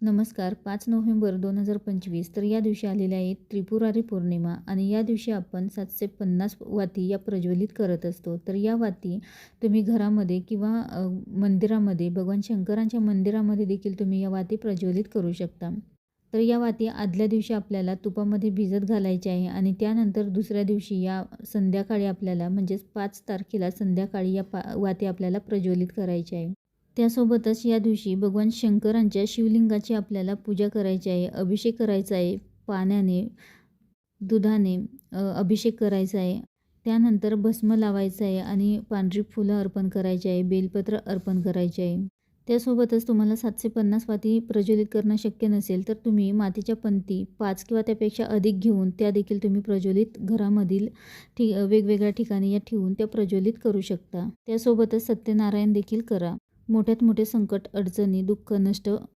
नमस्कार पाच नोव्हेंबर दोन हजार पंचवीस तर या दिवशी आलेल्या आहेत त्रिपुरारी पौर्णिमा आणि या दिवशी आपण सातशे पन्नास वाती या प्रज्वलित करत असतो. तर या वाती तुम्ही घरामध्ये किंवा मंदिरामध्ये भगवान शंकरांच्या मंदिरामध्ये देखील तुम्ही या वाती प्रज्वलित करू शकता. तर या वाती आदल्या दिवशी आपल्याला तुपामध्ये भिजत घालायची आहे आणि त्यानंतर दुसऱ्या दिवशी या संध्याकाळी आपल्याला म्हणजेच पाच तारखेला संध्याकाळी या पा वाती आपल्याला प्रज्वलित करायची आहे. त्यासोबतच या दिवशी भगवान शंकरांच्या शिवलिंगाची आपल्याला पूजा करायची आहे अभिषेक करायचा आहे पाण्याने दुधाने अभिषेक करायचा आहे. त्यानंतर भस्म लावायचं आहे आणि पांढरी फुलं अर्पण करायची आहे बेलपत्र अर्पण करायचे आहे. त्यासोबतच तुम्हाला सातशे पन्नास वाती प्रज्वलित करणं शक्य नसेल तर तुम्ही मातीच्या पंती पाच किंवा त्यापेक्षा अधिक घेऊन त्या देखील तुम्ही प्रज्वलित घरामधील ठी वेगवेगळ्या ठिकाणी या ठेवून त्या प्रज्वलित करू शकता. त्यासोबतच सत्यनारायण देखील करा. मोठ्यात मोठे संकट अडचणी दुःख नष्ट